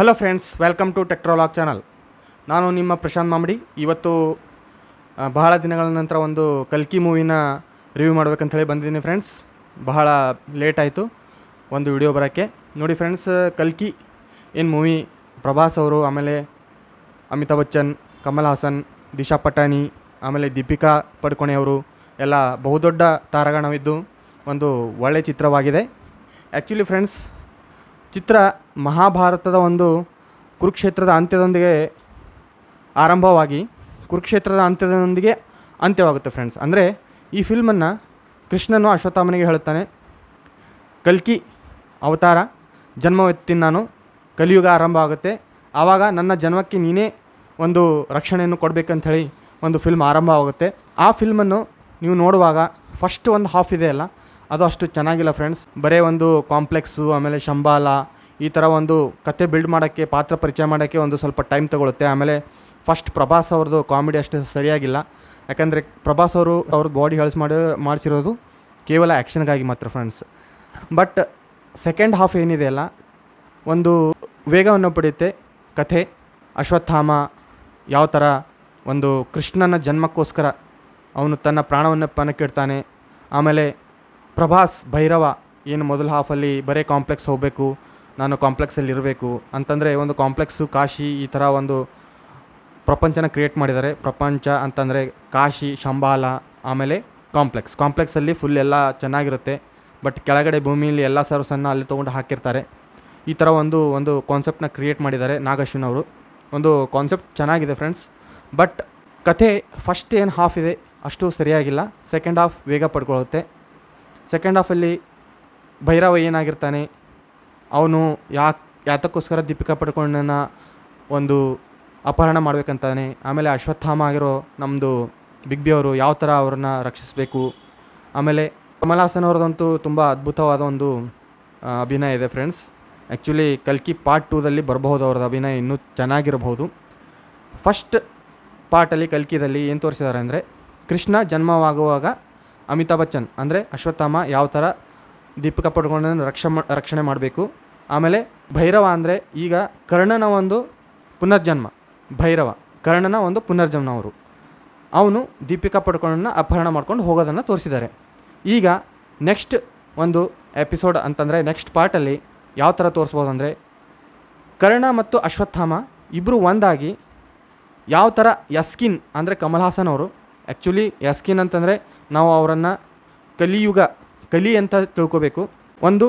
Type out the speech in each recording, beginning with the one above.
Hello friends welcome to Techtrolog channel ನಾನು ನಿಮ್ಮ ಪ್ರಶಾಂತ್ ಮಾಮಡಿ. ಇವತ್ತು ಬಹಳ ದಿನಗಳ ನಂತರ ಒಂದು ಕಲ್ಕಿ ಮೂವಿನ ರಿವ್ಯೂ ಮಾಡ್ಬೇಕಂತ ಹೇಳಿ ಬಂದಿದ್ದೀನಿ ಫ್ರೆಂಡ್ಸ್ ಬಹಳ ಲೇಟ್ ಆಯಿತು, ಒಂದು ವಿಡಿಯೋ ಬರೋಕ್ಕೆ. ನೋಡಿ ಫ್ರೆಂಡ್ಸ್ ಕಲ್ಕಿ ಏನು ಮೂವಿ? ಪ್ರಭಾಸ್ ಅವರು, ಆಮೇಲೆ ಅಮಿತಾಬ್ ಬಚ್ಚನ್, ಕಮಲ್ ಹಾಸನ್, ದಿಶಾ ಪಟಾಣಿ ಆಮೇಲೆ ದೀಪಿಕಾ ಪಡುಕೋಣೆ ಅವರು, ಎಲ್ಲ ಬಹುದೊಡ್ಡ ತಾರಾಗಣವಿದ್ದು ಒಂದು ಒಳ್ಳೆಯ ಚಿತ್ರವಾಗಿದೆ. ಆ್ಯಕ್ಚುಲಿ ಫ್ರೆಂಡ್ಸ್ ಚಿತ್ರ ಮಹಾಭಾರತದ ಒಂದು ಕುರುಕ್ಷೇತ್ರದ ಅಂತ್ಯದೊಂದಿಗೆ ಆರಂಭವಾಗಿ ಕುರುಕ್ಷೇತ್ರದ ಅಂತ್ಯದೊಂದಿಗೆ ಅಂತ್ಯವಾಗುತ್ತೆ ಫ್ರೆಂಡ್ಸ್ ಅಂದರೆ ಈ ಫಿಲ್ಮನ್ನು ಕೃಷ್ಣನು ಅಶ್ವತ್ಥಾಮನಿಗೆ ಹೇಳುತ್ತಾನೆ, ಕಲ್ಕಿ, ಅವತಾರ ಜನ್ಮವೆತ್ತಿನ ನಾನು, ಕಲಿಯುಗ ಆರಂಭ ಆಗುತ್ತೆ, ಆವಾಗ ನನ್ನ ಜನ್ಮಕ್ಕೆ ನೀನೇ ಒಂದು ರಕ್ಷಣೆಯನ್ನು ಕೊಡಬೇಕಂಥೇಳಿ ಒಂದು ಫಿಲ್ಮ್ ಆರಂಭವಾಗುತ್ತೆ. ಆ ಫಿಲ್ಮನ್ನು ನೀವು ನೋಡುವಾಗ ಫಸ್ಟ್ ಒಂದು ಹಾಫ್ ಇದೆ ಅಲ್ಲ, ಅದು ಅಷ್ಟು ಚೆನ್ನಾಗಿಲ್ಲ ಫ್ರೆಂಡ್ಸ್ ಬರೀ ಒಂದು ಕಾಂಪ್ಲೆಕ್ಸು ಆಮೇಲೆ ಶಂಬಾಲ, ಈ ಥರ ಒಂದು ಕತೆ ಬಿಲ್ಡ್ ಮಾಡೋಕ್ಕೆ, ಪಾತ್ರ ಪರಿಚಯ ಮಾಡೋಕ್ಕೆ ಒಂದು ಸ್ವಲ್ಪ ಟೈಮ್ ತೊಗೊಳುತ್ತೆ. ಆಮೇಲೆ ಫಸ್ಟ್ ಪ್ರಭಾಸ್ ಅವ್ರದ್ದು ಕಾಮಿಡಿ ಅಷ್ಟು ಸರಿಯಾಗಿಲ್ಲ. ಯಾಕಂದರೆ ಪ್ರಭಾಸ್ ಅವರು ಅವ್ರ ಬಾಡಿ ಹೆಲ್ಸ್ ಮಾಡಿ, ಮಾಡಿಸಿರೋದು ಕೇವಲ ಆ್ಯಕ್ಷನ್ಗಾಗಿ ಮಾತ್ರ ಫ್ರೆಂಡ್ಸ್ ಬಟ್ ಸೆಕೆಂಡ್ ಹಾಫ್ ಏನಿದೆ ಅಲ್ಲ, ಒಂದು ವೇಗವನ್ನು ಪಡೆಯುತ್ತೆ ಕಥೆ, ಅಶ್ವತ್ಥಾಮ ಯಾವ ಥರ ಒಂದು ಕೃಷ್ಣನ ಜನ್ಮಕ್ಕೋಸ್ಕರ. ಅವನು ತನ್ನ ಪ್ರಾಣವನ್ನು ಪಣಕ್ಕಿಡ್ತಾನೆ ಆಮೇಲೆ ಪ್ರಭಾಸ್, ಭೈರವ, ಏನು ಮೊದಲ ಹಾಫಲ್ಲಿ ಬರೀ ಕಾಂಪ್ಲೆಕ್ಸ್ ಹೋಗಬೇಕು, ನಾನು ಕಾಂಪ್ಲೆಕ್ಸಲ್ಲಿ ಇರಬೇಕು ಅಂತಂದರೆ ಒಂದು ಕಾಂಪ್ಲೆಕ್ಸು ಕಾಶಿ ಈ ಥರ ಒಂದು ಪ್ರಪಂಚನ ಕ್ರಿಯೇಟ್ ಮಾಡಿದ್ದಾರೆ. ಪ್ರಪಂಚ ಅಂತಂದರೆ ಕಾಶಿ, ಶಂಬಾಲ, ಆಮೇಲೆ ಕಾಂಪ್ಲೆಕ್ಸ್ ಕಾಂಪ್ಲೆಕ್ಸಲ್ಲಿ ಫುಲ್ ಎಲ್ಲ ಚೆನ್ನಾಗಿರುತ್ತೆ. ಬಟ್ ಕೆಳಗಡೆ ಭೂಮಿಯಲ್ಲಿ ಎಲ್ಲ ಸರ್ವಸನ್ನು ಅಲ್ಲಿ ತೊಗೊಂಡು ಹಾಕಿರ್ತಾರೆ. ಈ ಥರ ಒಂದು ಒಂದು ಕಾನ್ಸೆಪ್ಟನ್ನ ಕ್ರಿಯೇಟ್ ಮಾಡಿದ್ದಾರೆ ನಾಗಶ್ವಿನ್ ಅವರು ಒಂದು ಕಾನ್ಸೆಪ್ಟ್ ಚೆನ್ನಾಗಿದೆ ಫ್ರೆಂಡ್ಸ್ ಬಟ್ ಕಥೆ ಫಸ್ಟ್ ಏನು ಹಾಫ್ ಇದೆ? ಅಷ್ಟು ಸರಿಯಾಗಿಲ್ಲ. ಸೆಕೆಂಡ್ ಹಾಫ್ ವೇಗ ಪಡ್ಕೊಳ್ಳುತ್ತೆ ಸೆಕೆಂಡ್ ಹಾಫಲ್ಲಿ ಭೈರವ ಏನಾಗಿರ್ತಾನೆ, ಅವನು ಯಾಕೆ, ಯಾತಕ್ಕೋಸ್ಕರ ದೀಪಿಕಾ ಪಡ್ಕೊಂಡನ ಒಂದು ಅಪಹರಣ ಮಾಡಬೇಕಂತಾನೆ. ಆಮೇಲೆ ಅಶ್ವತ್ಥಾಮ ಆಗಿರೋ ನಮ್ಮದು ಬಿಗ್ ಬಿ ಅವರು ಯಾವ ಥರ ಅವ್ರನ್ನ ರಕ್ಷಿಸಬೇಕು. ಆಮೇಲೆ ಕಮಲ್ ಹಾಸನ್ ಅವ್ರದ್ದಂತೂ ತುಂಬ ಅದ್ಭುತವಾದ ಒಂದು ಅಭಿನಯ ಇದೆ ಫ್ರೆಂಡ್ಸ್ ಆ್ಯಕ್ಚುಲಿ ಕಲ್ಕಿ ಪಾರ್ಟ್ ಟೂದಲ್ಲಿ ಬರಬಹುದು ಅವ್ರದ್ದು ಅಭಿನಯ ಇನ್ನೂ ಚೆನ್ನಾಗಿರಬಹುದು. ಫಸ್ಟ್ ಪಾರ್ಟಲ್ಲಿ ಕಲ್ಕಿದಲ್ಲಿ ಏನು ತೋರಿಸಿದ್ದಾರೆ ಅಂದರೆ ಕೃಷ್ಣ ಜನ್ಮವಾಗುವಾಗ ಅಮಿತಾಬ್ ಬಚ್ಚನ್, ಅಂದರೆ ಅಶ್ವತ್ಥಾಮ ಯಾವ ಥರ ದೀಪಿಕಾ ಪಡ್ಕೊಂಡನ್ನು ರಕ್ಷ ರಕ್ಷಣೆ ಮಾಡಬೇಕು. ಆಮೇಲೆ ಭೈರವ ಅಂದರೆ ಈಗ ಕರ್ಣನ ಒಂದು ಪುನರ್ಜನ್ಮ, ಭೈರವ, ಕರ್ಣನ ಒಂದು ಪುನರ್ಜನ್ಮ ಅವರು ಅವನು ದೀಪಿಕಾ ಪಡ್ಕೊಂಡನ್ನ ಅಪಹರಣ ಮಾಡ್ಕೊಂಡು ಹೋಗೋದನ್ನು ತೋರಿಸಿದ್ದಾರೆ. ಈಗ ನೆಕ್ಸ್ಟ್ ಒಂದು ಎಪಿಸೋಡ್ ಅಂತಂದರೆ ನೆಕ್ಸ್ಟ್ ಪಾರ್ಟಲ್ಲಿ ಯಾವ ಥರ ತೋರಿಸ್ಬೋದು ಅಂದರೆ ಕರ್ಣ ಮತ್ತು ಅಶ್ವತ್ಥಾಮ ಇಬ್ಬರು ಒಂದಾಗಿ ಯಾವ ಥರ ಯಸ್ಕಿನ್ ಅಂದರೆ ಕಮಲ್ ಹಾಸನ್ ಅವರು ಆ್ಯಕ್ಚುಲಿ ಯಸ್ಕಿನ್ ಅಂತಂದರೆ ನಾವು ಅವರನ್ನು ಕಲಿಯುಗ, ಕಲಿ ಅಂತ ತಿಳ್ಕೋಬೇಕು. ಒಂದು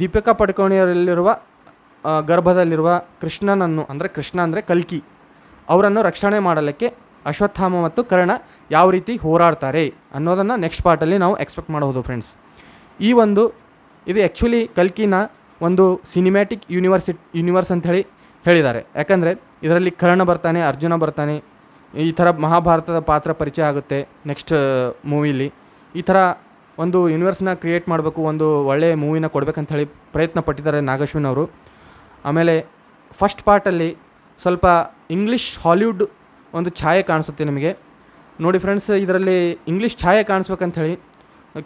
ದೀಪಿಕಾ ಪಡ್ಕೋಣಿಯರಲ್ಲಿರುವ ಗರ್ಭದಲ್ಲಿರುವ ಕೃಷ್ಣನನ್ನು, ಅಂದರೆ ಕೃಷ್ಣ ಅಂದರೆ ಕಲ್ಕಿ, ಅವರನ್ನು ರಕ್ಷಣೆ ಮಾಡಲಿಕ್ಕೆ ಅಶ್ವತ್ಥಾಮ ಮತ್ತು ಕರ್ಣ ಯಾವ ರೀತಿ ಹೋರಾಡ್ತಾರೆ ಅನ್ನೋದನ್ನು ನೆಕ್ಸ್ಟ್ ಪಾರ್ಟಲ್ಲಿ ನಾವು ಎಕ್ಸ್ಪೆಕ್ಟ್ ಮಾಡಬಹುದು ಫ್ರೆಂಡ್ಸ್ ಈ ಒಂದು, ಇದು ಆ್ಯಕ್ಚುಲಿ ಕಲ್ಕಿನ ಒಂದು ಸಿನಿಮ್ಯಾಟಿಕ್ ಯೂನಿವರ್ಸಿಟ್ ಯೂನಿವರ್ಸ್ ಹೇಳಿ ಹೇಳಿದ್ದಾರೆ. ಯಾಕಂದರೆ ಇದರಲ್ಲಿ ಕರ್ಣ ಬರ್ತಾನೆ, ಅರ್ಜುನ ಬರ್ತಾನೆ ಈ ಥರ ಮಹಾಭಾರತದ ಪಾತ್ರ ಪರಿಚಯ ಆಗುತ್ತೆ ನೆಕ್ಸ್ಟ್ ಮೂವಿಲಿ. ಈ ಥರ ಒಂದು ಯೂನಿವರ್ಸ್ನ ಕ್ರಿಯೇಟ್ ಮಾಡಬೇಕು, ಒಂದು ಒಳ್ಳೆಯ ಮೂವಿನ ಕೊಡಬೇಕಂತ ಹೇಳಿ ಪ್ರಯತ್ನ ಪಟ್ಟಿದ್ದಾರೆ ನಾಗಶ್ವಿನ್ ಅವರು. ಆಮೇಲೆ ಫಸ್ಟ್ ಪಾರ್ಟಲ್ಲಿ ಸ್ವಲ್ಪ ಇಂಗ್ಲೀಷ್ ಹಾಲಿವುಡ್ ಒಂದು ಛಾಯೆ ಕಾಣಿಸುತ್ತೆ ನಿಮಗೆ. ನೋಡಿ ಫ್ರೆಂಡ್ಸ್ ಇದರಲ್ಲಿ ಇಂಗ್ಲೀಷ್ ಛಾಯೆ ಕಾಣಿಸ್ಬೇಕಂತ ಹೇಳಿ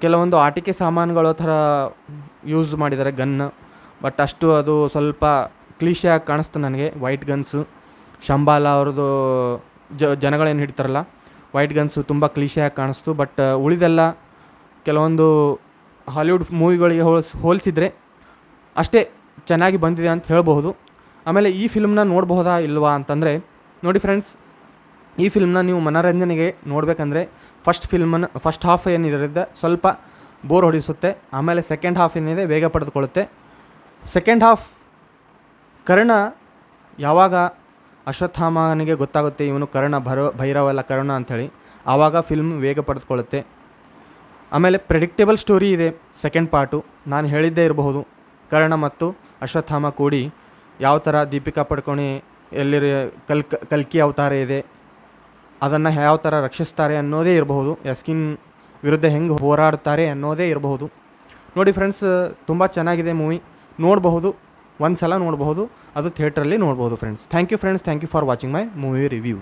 ಕೆಲವೊಂದು ಆಟಿಕೆ ಸಾಮಾನುಗಳು ಥರ ಯೂಸ್ ಮಾಡಿದ್ದಾರೆ ಗನ್ ಬಟ್ ಅಷ್ಟು ಅದು ಸ್ವಲ್ಪ ಕ್ಲೀಶಿಯಾಗಿ ಕಾಣಿಸ್ತು ನನಗೆ ವೈಟ್ ಗನ್ಸು ಶಂಬಾಲ ಅವ್ರದ್ದು ಜ ಜನಗಳೇನು ಹಿಡ್ತಾರಲ್ಲ ವೈಟ್ ಗನ್ಸು ತುಂಬ ಕ್ಲೀಶಿಯಾಗಿ ಕಾಣಿಸ್ತು ಬಟ್ ಉಳಿದೆಲ್ಲ ಕೆಲವೊಂದು ಹಾಲಿವುಡ್ ಮೂವಿಗಳಿಗೆ ಹೋಲ್ಸ್ ಹೋಲಿಸಿದರೆ ಅಷ್ಟೇ ಚೆನ್ನಾಗಿ ಬಂದಿದೆ ಅಂತ ಹೇಳಬಹುದು. ಆಮೇಲೆ ಈ ಫಿಲ್ಮ್ನ ನೋಡಬಹುದಾ ಇಲ್ವಾ ಅಂತಂದರೆ, ನೋಡಿ ಫ್ರೆಂಡ್ಸ್ ಈ ಫಿಲ್ಮ್ನ ನೀವು ಮನೋರಂಜನೆಗೆ ನೋಡಬೇಕಂದ್ರೆ ಫಸ್ಟ್ ಫಿಲ್ಮನ್ನು ಫಸ್ಟ್ ಹಾಫ್ ಏನಿದೆ ಸ್ವಲ್ಪ ಬೋರ್ ಹೊಡಿಸುತ್ತೆ, ಆಮೇಲೆ ಸೆಕೆಂಡ್ ಹಾಫ್ ಏನಿದೆ ವೇಗ ಪಡೆದುಕೊಳ್ಳುತ್ತೆ. ಸೆಕೆಂಡ್ ಹಾಫ್ ಕರ್ಣ ಯಾವಾಗ ಅಶ್ವತ್ಥಾಮನಿಗೆ ಗೊತ್ತಾಗುತ್ತೆ ಇವನು ಕರ್ಣ, ಭರ, ಭೈರವಲ್ಲ ಕರ್ಣ ಅಂಥೇಳಿ. ಆವಾಗ ಫಿಲ್ಮ್ ವೇಗ ಪಡೆದುಕೊಳ್ಳುತ್ತೆ. ಆಮೇಲೆ ಪ್ರೆಡಿಕ್ಟೇಬಲ್ ಸ್ಟೋರಿ ಇದೆ ಸೆಕೆಂಡ್ ಪಾರ್ಟು ನಾನು ಹೇಳಿದ್ದೇ ಇರಬಹುದು, ಕರ್ಣ ಮತ್ತು ಅಶ್ವತ್ಥಾಮ ಕೂಡಿ ಯಾವ ಥರ ದೀಪಿಕಾ ಪಡ್ಕೊಣಿ ಎಲ್ಲಿ ಕಲ್, ಕಲ್ಕಿ ಅವತಾರ ಇದೆ, ಅದನ್ನು ಯಾವ ಥರ ರಕ್ಷಿಸ್ತಾರೆ ಅನ್ನೋದೇ ಇರಬಹುದು. ಯಸ್ಕಿನ್ ವಿರುದ್ಧ ಹೆಂಗೆ ಹೋರಾಡ್ತಾರೆ ಅನ್ನೋದೇ ಇರಬಹುದು. ನೋಡಿ ಫ್ರೆಂಡ್ಸ್ ತುಂಬ ಚೆನ್ನಾಗಿದೆ ಮೂವಿ ನೋಡಬಹುದು. ಒಂದು ಸಲ ನೋಡಬಹುದು, ಅದು ಥಿಯೇಟ್ರಲ್ಲಿ ನೋಡ್ಬೋದು friends thank you friends thank you for watching my movie review